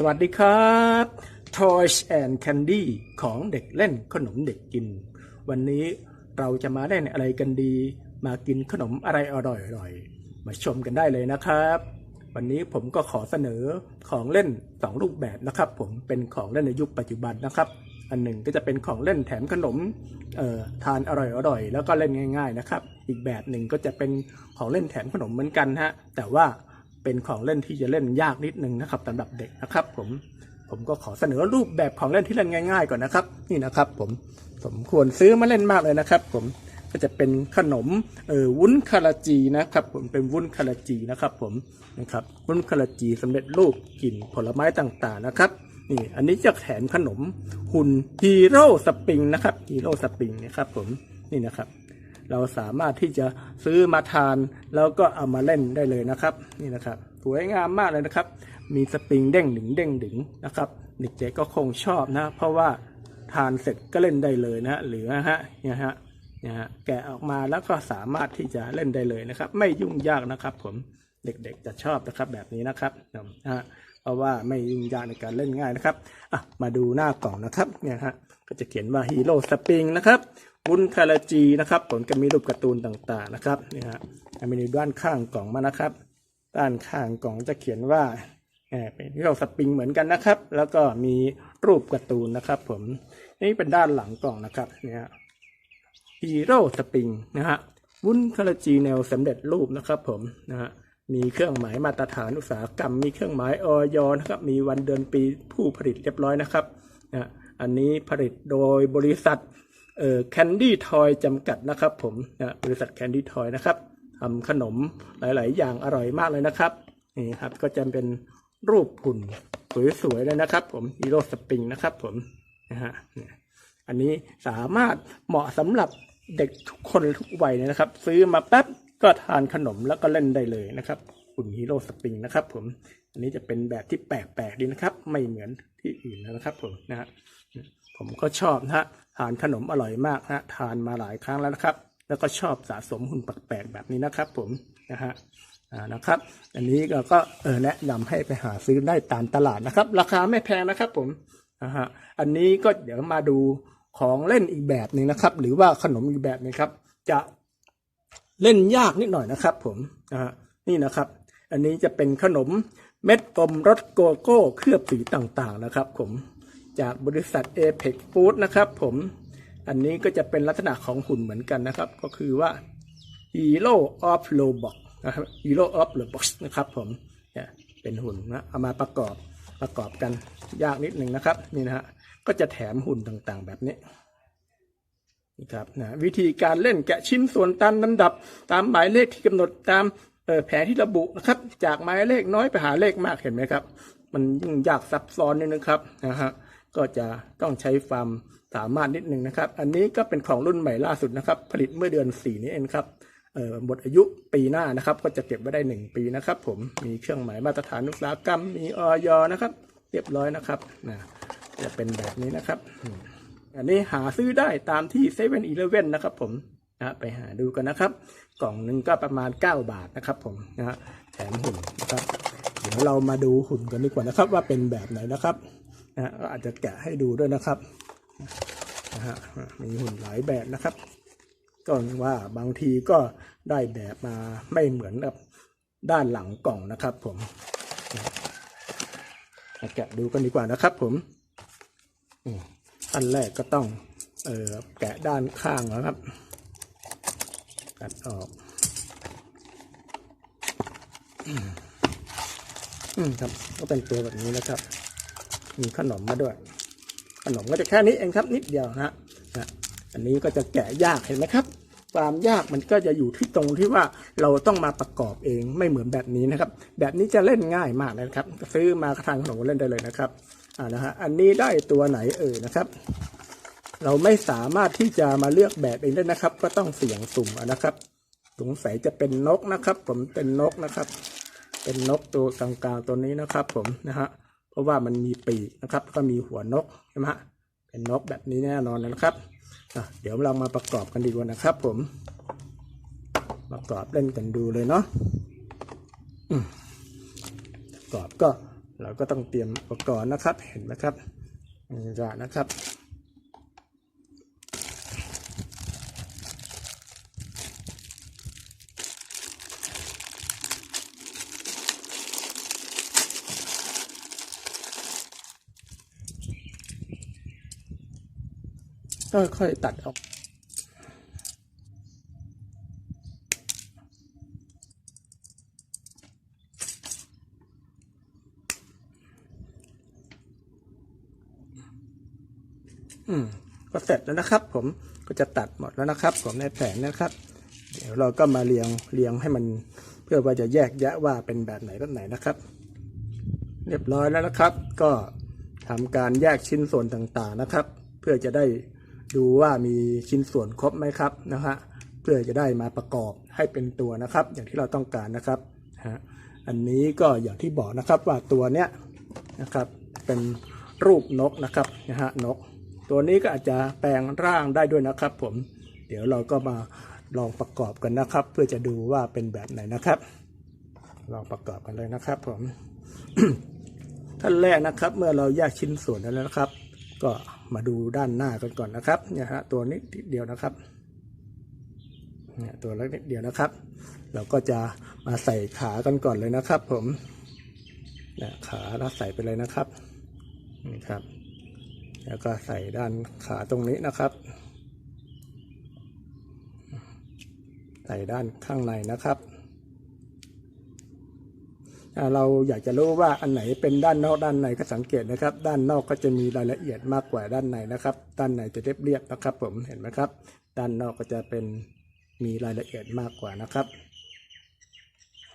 สวัสดีครับ Toys and Candy ของเด็กเล่นขนมเด็กกิน วันนี้เราจะมาเล่นอะไรกันดี มากินขนมอะไรอร่อยๆ มาชมกันได้เลยนะครับ วันนี้ผมก็ขอเสนอของเล่นสองรูปแบบนะครับ ผมเป็นของเล่นในยุคปัจจุบันนะครับ อันหนึ่งก็จะเป็นของเล่นแถมขนมเอ่อทานอร่อยๆ แล้วก็เล่นง่าย ๆนะครับ อีกแบบหนึ่งก็จะเป็นของเล่นแถมขนมเหมือนกันฮะแต่ว่า เป็นของเล่นที่จะเล่นยากนิดนึงนะครับสำหรับเด็กนะครับ ผมผมก็ขอเสนอรูปแบบของเล่นที่เล่นง่าย ๆ ก่อนนะครับ นี่นะครับผมสมควรซื้อมาเล่นมากเลยนะครับ ผมก็จะเป็นขนมเออวุ้นคาราจีนะครับ ผมเป็นวุ้นคาราจีนะครับ ผมนะครับวุ้นคาราจีสำเร็จรูปกลิ่นผลไม้ต่างๆนะครับนี่อันนี้จะแถมขนมหุ่นฮีโร่สปริงนะครับฮีโร่สปริงนะครับผมนี่นะครับ เราสามารถที่จะซื้อมาทาน แล้วก็เอามาเล่นได้เลยนะครับ นี่นะครับสวยงามมากเลยนะครับ มีสปริงเด้งดึงเด้งดึงนะครับเด็กๆก็คงชอบนะ เพราะว่าทานเสร็จก็เล่นได้เลยนะหรือนะฮะเนี่ยฮะเนี่ยฮะแกะออกมาแล้วก็สามารถที่จะเล่นได้เลยนะครับ ไม่ยุ่งยากนะครับ ผมเด็กๆจะชอบนะครับแบบนี้นะครับนะฮะเพราะว่าไม่ยุ่งยากในการเล่นง่ายนะครับอะมาดูหน้ากล่องนะครับเนี่ยฮะก็จะเขียนว่าฮีโร่สปริงนะครับ วุ้นคาราจีนะครับผลก็มีรูปการ์ตูนต่างๆนะครับนี่ฮะมีในด้านข้างกล่องมานะครับ ด้านข้างกล่องจะเขียนว่าแอบเป็นฮีโร่สปริงเหมือนกันนะครับ แล้วก็มีรูปการ์ตูนนะครับ ผมนี่เป็นด้านหลังกล่องนะครับเนี่ยฮะฮีโร่สปริงนะฮะวุ้นคาราจีแนวสำเร็จรูปนะครับ ผมนะฮะมีเครื่องหมายมาตรฐานอุตสาหกรรม มีเครื่องหมายออยนะครับ มีวันเดือนปีผู้ผลิตเรียบร้อยนะครับนะอันนี้ผลิตโดยบริษัท แคนดี้ทอยจำกัดนะครับผมนะบริษัทแคนดี้ทอยนะครับทำขนมหลาย ๆ อย่างอร่อยมากเลยนะครับนี่ครับก็จะเป็นรูปหุ่นสวย ๆ เลยนะครับ ผมฮีโร่สปริงนะครับ ผมนะฮะอันนี้สามารถเหมาะสำหรับเด็กทุกคนทุกวัยเลยนะครับ ซื้อมาแป๊บก็ทานขนมแล้วก็เล่นได้เลยนะครับหุ่นฮีโร่สปริงนะครับ ผมอันนี้จะเป็นแบบที่แปลกๆดีนะครับ ไม่เหมือนที่อื่นนะครับ ผมนะฮะ ผมก็ชอบนะฮะทานขนมอร่อยมากนะทานมาหลายครั้งแล้วนะครับ แล้วก็ชอบสะสมหุ่นแปลกๆแบบนี้นะครับผมนะฮะอ่านะครับ อันนี้เราก็เออแนะนำให้ไปหาซื้อได้ตามตลาดนะครับ ราคาไม่แพงนะครับผมนะฮะอันนี้ก็เดี๋ยวมาดูของเล่นอีกแบบหนึ่งนะครับ หรือว่าขนมอีกแบบหนึงครับ จะเล่นยากนิดหน่อยนะครับ ผมนะฮะนี่นะครับ อันนี้จะเป็นขนมเม็ดกลมรสโกโก้เคลือบสีต่างๆนะครับ ผม จากบริษัท a p e x Food นะครับผม อันนี้ก็จะเป็นลักษณะของหุ่นเหมือนกันนะครับ ก็คือว่า Hero of Roblox นะครับ Hero of Roblox นะครับผมเนี่ยเป็นหุ่นนะเอามาประกอบประกอบกันยากนิดหนึ่งนะครับนี่นะฮะก็จะแถมหุ่นต่างๆ แบบนี้นี่ครับนะวิธีการเล่นแกะชิ้นส่วนตามลำดับ ตามหมายเลขที่กำหนดตามแผนที่ระบุนะครับ จากหมายเลขน้อยไปหาเลขมากเห็นไหมครับ มันยิ่งยากซับซ้อนนิดนึงครับนะฮะ ก็จะต้องใช้ความสามารถนิดนึงนะครับ อันนี้ก็เป็นของรุ่นใหม่ล่าสุดนะครับ ผลิตเมื่อเดือนสี่นี้เองครับเอ่อหมดอายุปีหน้านะครับ ก็จะเก็บไว้ได้หนึ่งปีนะครับ ผมมีเครื่องหมายมาตรฐานอุตสาหกรรมมีออยนะครับ เรียบร้อยนะครับนะจะเป็นแบบนี้นะครับ อันนี้หาซื้อได้ตามที่เซเว่นอีเลฟเว่นนะครับ ผมนะไปหาดูกันนะครับ กล่องหนึ่งก็ประมาณ 9 บาทนะครับ ผมนะแถมหุ่นนะครับเดี๋ยวเรามาดูหุ่นกันดีกว่านะครับ ว่าเป็นแบบไหนนะครับ นะฮะก็อาจจะแกะให้ดูด้วยนะครับนะฮะมีหุ่นหลายแบบนะครับ ก็ว่าบางทีก็ได้แบบมาไม่เหมือนกับด้านหลังกล่องนะครับ ผมแกะดูกันดีกว่านะครับ ผมอันแรกก็ต้องเออแกะด้านข้างนะครับตัดออกอืมครับก็เป็นตัวแบบนี้นะครับ มีขนมมาด้วย ขนมก็จะแค่นี้เองครับ นิดเดียวนะฮะนะอันนี้ก็จะแกะยากเห็นไหมครับความยากมันก็จะอยู่ที่ตรงที่ว่าเราต้องมาประกอบเองไม่เหมือนแบบนี้นะครับ แบบนี้จะเล่นง่ายมากนะครับ ซื้อมาทานขนมเล่นได้เลยนะครับอ่านะฮะอันนี้ได้ตัวไหนเอ่ยนะครับ เราไม่สามารถที่จะมาเลือกแบบเองได้นะครับ ก็ต้องเสี่ยงสุ่มนะครับสงสัยจะเป็นนกนะครับ ผมเป็นนกนะครับ เป็นนกตัวกลางๆตัวนี้นะครับ ผมนะฮะ ราะว่ามันมีปีกนะครับ ก็มีหัวนกใช่ไหมฮะเป็นนกแบบนี้แน่นอนนะครับเดี๋ยวเรามาประกอบกันดีกว่านะครับ ผม ประกอบเล่นกันดูเลยเนาะประกอบก็เราก็ต้องเตรียมอุปกรณ์นะครับ เห็นไหมครับนี่จะนะครับ ก็ค่อยตัดออก อืม ก็เสร็จแล้วนะครับ ผมก็จะตัดหมดแล้วนะครับ ผมในแผงนะครับ เดี๋ยวเราก็มาเรียงเรียงให้มันเพื่อว่าจะแยกแยะว่าเป็นแบบไหนแบบไหนนะครับ เรียบร้อยแล้วนะครับ ก็ทำการแยกชิ้นส่วนต่างๆนะครับ เพื่อจะได้ ดูว่ามีชิ้นส่วนครบไหมครับนะฮะเพื่อจะได้มาประกอบให้เป็นตัวนะครับ อย่างที่เราต้องการนะครับฮะอันนี้ก็อย่างที่บอกนะครับว่าตัวเนี้ยนะครับเป็นรูปนกนะครับนะฮะนก ตัวนี้ก็อาจจะแปลงร่างได้ด้วยนะครับ ผมเดี๋ยวเราก็มาลองประกอบกันนะครับ เพื่อจะดูว่าเป็นแบบไหนนะครับ ลองประกอบกันเลยนะครับ ผมขั้นแรกนะครับ เมื่อเราแยกชิ้นส่วนแล้วนะครับ ก็มาดูด้านหน้ากันก่อนนะครับเนี่ยฮะตัวนี้นิดเดียวนะครับเนี่ยตัวเล็กนิดเดียวนะครับ เราก็จะมาใส่ขากันก่อนเลยนะครับ ผมเนี่ยขาแล้วใส่ไปเลยนะครับนี่ครับ แล้วก็ใส่ด้านขาตรงนี้นะครับ ใส่ด้านข้างในนะครับ เราอยากจะรู้ว่าอันไหนเป็นด้านนอกด้านในก็สังเกตนะครับ ด้านนอกก็จะมีรายละเอียดมากกว่าด้านในนะครับ ด้านในจะเรียบเรียบนะครับ ผมเห็นไหมครับ ด้านนอกก็จะเป็นมีรายละเอียดมากกว่านะครับ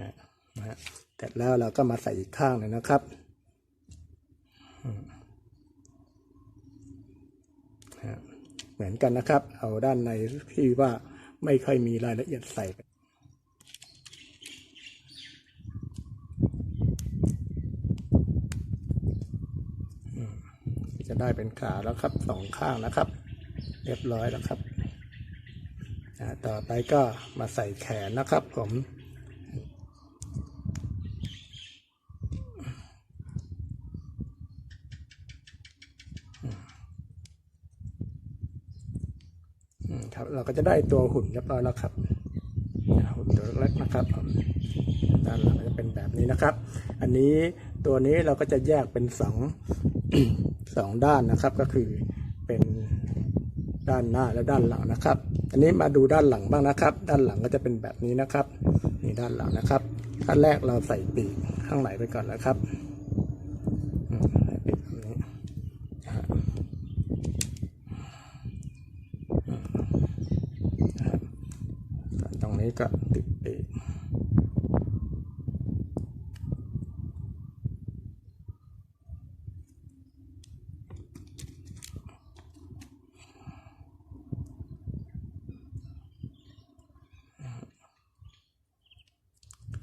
ฮะนะฮะเสร็จแล้วเราก็มาใส่อีกข้างหนึ่งนะครับเหมือนกันนะครับ เอาด้านในที่ว่าไม่ค่อยมีรายละเอียดใส่ไปอืมจะ ได้เป็นขาแล้วครับสองข้างนะครับ เรียบร้อยแล้วครับต่อไปก็มาใส่แขนนะครับผมอืมครับเราก็จะได้ตัวหุ่นเรียบร้อยแล้วครับหุ่นตัวเล็กๆนะครับด้านหลังจะเป็นแบบนี้นะครับ อันนี้ตัวนี้เราก็จะแยกเป็นสอง สองด้านนะครับก็คือเป็นด้านหน้าและด้านหลังนะครับ อันนี้มาดูด้านหลังบ้างนะครับ ด้านหลังก็จะเป็นแบบนี้นะครับนี่ด้านหลังนะครับขั้นแรกเราใส่ปีกข้างไหนไปก่อนนะครับปีกแบบนี้นะฮะตรงนี้ก็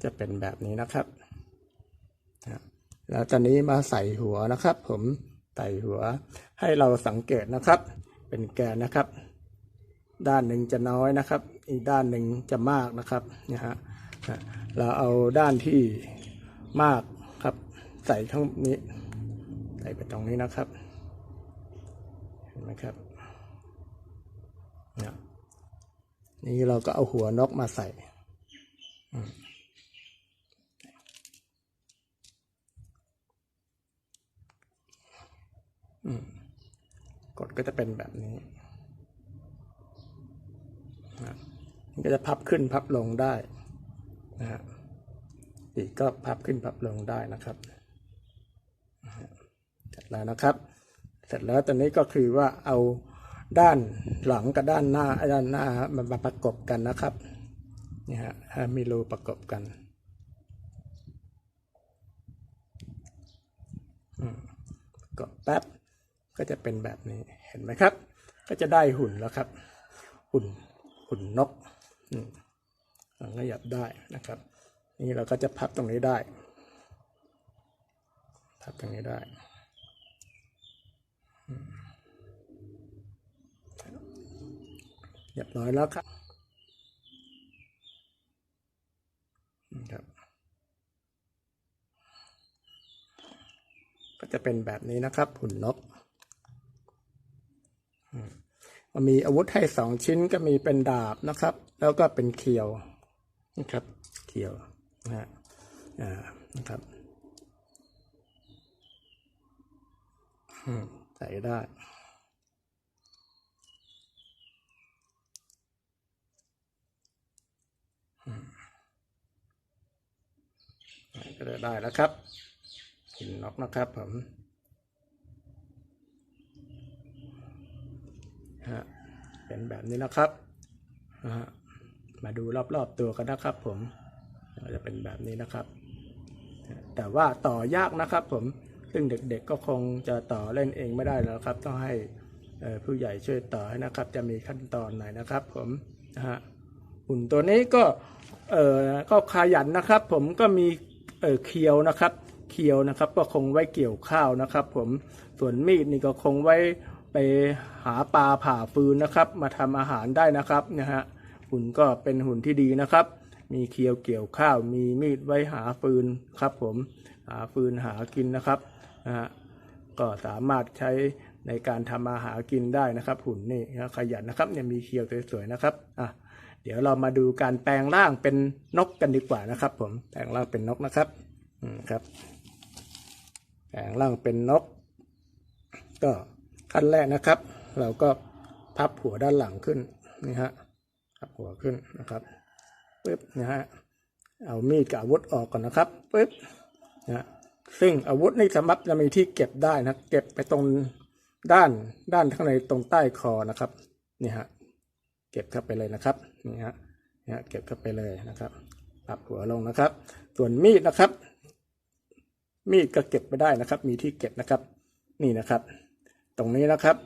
จะเป็นแบบนี้นะครับแล้วตอนนี้มาใส่หัวนะครับ ผมใส่หัวให้เราสังเกตนะครับ เป็นแกนนะครับ ด้านหนึ่งจะน้อยนะครับ อีกด้านหนึ่งจะมากนะครับนี่ยฮะเราเอาด้านที่มากครับ ใส่ทั้งนี้ใส่ไปตรงนี้นะครับเห็นไหมครับนี่ยนี่เราก็เอาหัวนกมาใส่อืมอืม กดก็จะเป็นแบบนี้นะมันก็จะพับขึ้นพับลงได้นะฮะปีกก็พับขึ้นพับลงได้นะครับเสร็จแล้วนะครับ เสร็จแล้วตอนนี้ก็คือว่าเอาด้านหลังกับด้านหน้าด้านหน้ามันมาประกบกันนะครับนี่ฮะให้มีรูประกบกันประกบแป๊บ ก็จะเป็นแบบนี้เห็นไหมครับ ก็จะได้หุ่นแล้วครับ หุ่นหุ่นนกอืมขยับได้นะครับ นี่เราก็จะพับตรงนี้ได้พับตรงนี้ได้อืมเรียบร้อยแล้วครับครับ ก็จะเป็นแบบนี้นะครับหุ่นนก มันมีอาวุธให้สองชิ้นก็มีเป็นดาบนะครับ แล้วก็เป็นเขียวนะครับ เขียวนะฮะอ่านะครับใส่ได้ก็จะได้แล้วครับหินนกนะครับผม ฮะเป็นแบบนี้นะครับฮะมาดูรอบๆตัวกันนะครับ ผมจะเป็นแบบนี้นะครับ แต่ว่าต่อยากนะครับ ผมซึ่งเด็กๆก็คงจะต่อเล่นเองไม่ได้แล้วครับ ต้องให้ผู้ใหญ่ช่วยต่อให้นะครับ จะมีขั้นตอนไหนนะครับ ผมนะฮะหุ่นตัวนี้ก็เออก็ขยันนะครับ ผมก็มีเออเคียวนะครับ เคียวนะครับ ก็คงไว้เกี่ยวข้าวนะครับ ผมส่วนมีดนี่ก็คงไว้ ไปหาปลาผ่าฟืนนะครับ มาทำอาหารได้นะครับนะฮะหุ่นก็เป็นหุ่นที่ดีนะครับ มีเคียวเกี่ยวข้าว มีมีดไว้หาฟืนครับ ผมหาฟืนหากินนะครับนะฮะก็สามารถใช้ในการทำอาหารกินได้นะครับ หุ่นนี่นะขยันนะครับเนี่ยมีเคียวสวยๆนะครับอะเดี๋ยวเรามาดูการแปลงร่างเป็นนกกันดีกว่านะครับ ผมแปลงร่างเป็นนกนะครับอืมครับแปลงร่างเป็นนก ก็ ขั้นแรกนะครับ เราก็พับหัวด้านหลังขึ้นนี่ฮะพับหัวขึ้นนะครับปึ๊บนะฮะเอามีดกับอาวุธออกก่อนนะครับปึ๊บนะฮะซึ่งอาวุธนี่สามารถจะมีที่เก็บได้นะเก็บไปตรงด้านด้านข้างในตรงใต้คอนะครับนี่ฮะเก็บเข้าไปเลยนะครับนี่ฮะนี่ฮะเก็บเข้าไปเลยนะครับปรับหัวลงนะครับ ส่วนมีดนะครับ มีดก็เก็บไปได้นะครับ มีที่เก็บนะครับ นี่นะครับ ตรงนี้นะครับ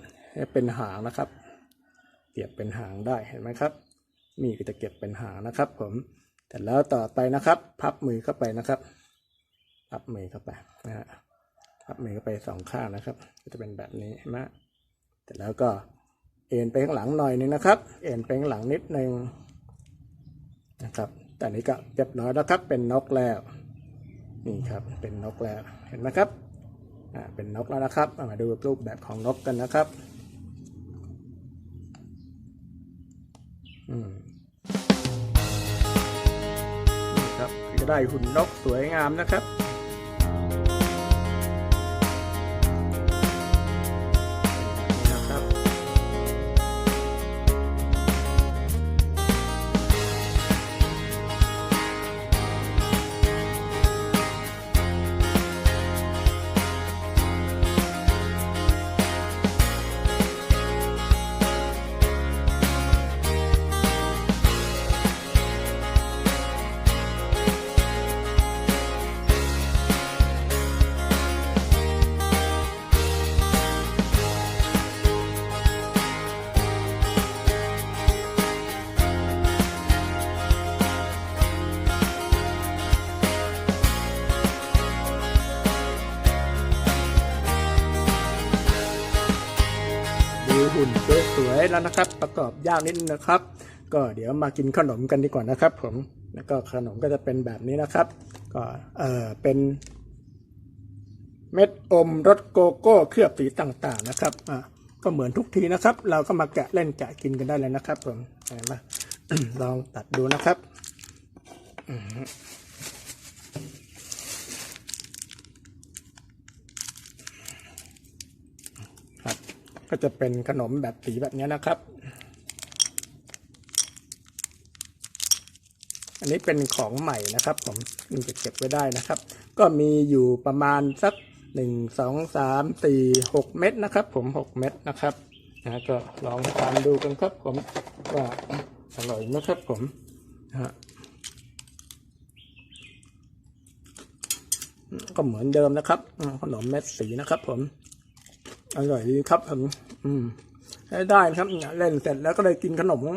เป็นหางนะครับ เก็บเป็นหางได้เห็นไหมครับ มีก็จะเก็บเป็นหางนะครับ ผมแต่แล้วต่อไปนะครับ พับมือเข้าไปนะครับ พับมือเข้าไปนะฮะพับมือเข้าไปสองข้างนะครับ ก็จะเป็นแบบนี้เห็นไหมแต่แล้วก็เอ็นไปข้างหลังหน่อยนึงนะครับ เอ็นไปข้างหลังนิดนึงนะครับ แต่นี้ก็เรียบร้อยแล้วครับเป็นนกแล้วนี่ครับเป็นนกแล้วเห็นไหมครับ เป็นนกแล้วนะครับ มาดูรูปแบบของนกกันนะครับอืมนี่ครับจะได้หุ่นนกสวยงามนะครับ หุ่นสวยๆแล้วนะครับ ประกอบยากนิดนึงนะครับ ก็เดี๋ยวมากินขนมกันดีกว่านะครับผมแล้วก็ขนมก็จะเป็นแบบนี้นะครับ ก็เออเป็น เม็ดอมรสโกโก้เคลือบสีต่างๆนะครับอะก็เหมือนทุกทีนะครับ เราก็มาแกะเล่นแกะกินกันได้เลยนะครับผมเห็นไหมลองตัดดูนะครับอืมครับ ก็จะเป็นขนมแบบสีแบบนี้นะครับ อันนี้เป็นของใหม่นะครับ ผมนี่จะเก็บไว้ได้นะครับ ก็มีอยู่ประมาณสักหนึ่งสองสามสี่หกเม็ดนะครับ ผมหกเม็ดนะครับนะก็ลองทานดูกันครับ ผมว่าอร่อยนะครับ ผมฮะก็เหมือนเดิมนะครับขนมเม็ดสีนะครับ ผม อร่อยดีครับผมอืมใช้ได้นะครับเล่นเสร็จแล้วก็เลยกินขนมอ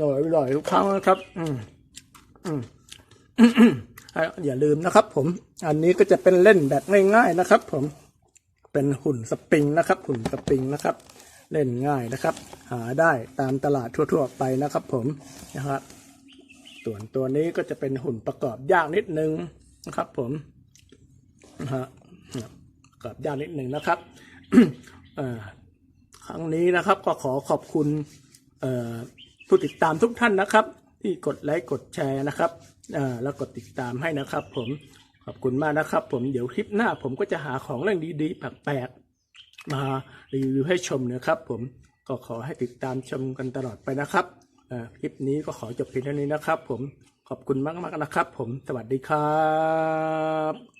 ร่อยอร่อยทุกครั้งนะครับ อืมอืมอย่าลืมนะครับ ผม อันนี้ก็จะเป็นเล่นแบบง่ายๆนะครับ ผม เป็นหุ่นสปริงนะครับ หุ่นสปริงนะครับ เล่นง่ายนะครับ หาได้ตามตลาดทั่ว ๆ ไปนะครับ ผมนะครับส่วนตัวนี้ก็จะเป็นหุ่นประกอบยากนิดนึงนะครับ ผมนะฮะกับด้านนิดหนึ่งนะครับ ครั้งนี้นะครับก็ขอขอบคุณผู้ติดตามทุกท่านนะครับ ที่กดไลค์กดแชร์นะครับแล้วกดติดตามให้นะครับ ผมขอบคุณมากนะครับ ผมเดี๋ยวคลิปหน้า ผมก็จะหาของเรื่องดีๆแปลกๆมารีวิวให้ชมนะครับ ผมก็ขอให้ติดตามชมกันตลอดไปนะครับคลิปนี้ก็ขอจบเพียงเท่านี้นะครับ ผมขอบคุณมากๆนะครับ ผมสวัสดีครับ